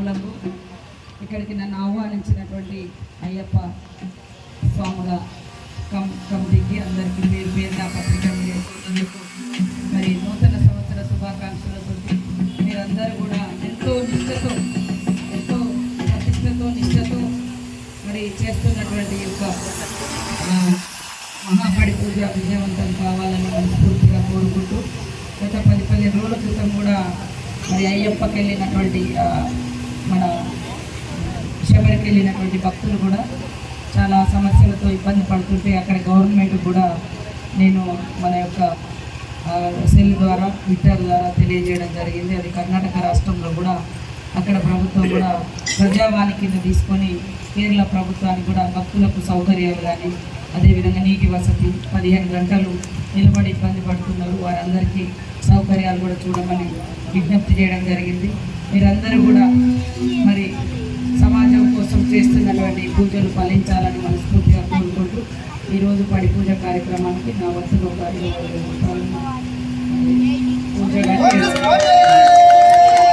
స్వాములకు ఇక్కడికి నన్ను ఆహ్వానించినటువంటి అయ్యప్ప స్వాముల కం కమిటీకి అందరికీ పేరు పేరు నా పత్రికలు మరి నూతన సంవత్సర శుభాకాంక్షలతో మీరందరూ కూడా ఎంతో నిష్ఠతో ఎంతో ప్రతిష్టతో నిష్ఠతో మరి చేస్తున్నటువంటి యొక్క మహాపడి పూజ విజయవంతం కావాలని మనస్ఫూర్తిగా కోరుకుంటూ గత పది పదిహేను రోజుల క్రితం కూడా మరి అయ్యప్పకి వెళ్ళినటువంటి శబరికి వెళ్ళినటువంటి భక్తులు కూడా చాలా సమస్యలతో ఇబ్బంది పడుతుంటే అక్కడ గవర్నమెంట్ కూడా నేను మన యొక్క సెల్ ద్వారా ట్విట్టర్ ద్వారా తెలియజేయడం జరిగింది. అది కర్ణాటక రాష్ట్రంలో కూడా అక్కడ ప్రభుత్వం కూడా ప్రజావాణి కింద తీసుకొని కేరళ ప్రభుత్వానికి కూడా భక్తులకు సౌకర్యాలు కానీ అదేవిధంగా నీటి వసతి పదిహేను గంటలు నిలబడి ఇబ్బంది పడుతున్నారు. వారందరికీ సౌకర్యాలు కూడా చూడమని విజ్ఞప్తి చేయడం జరిగింది. మీరందరూ కూడా మరి చేస్తున్నటువంటి పూజలు ఫలించాలని మనస్ఫూర్తిగా కోరుకుంటూ ఈరోజు పడి పూజ కార్యక్రమానికి నా వద్దలో ఒక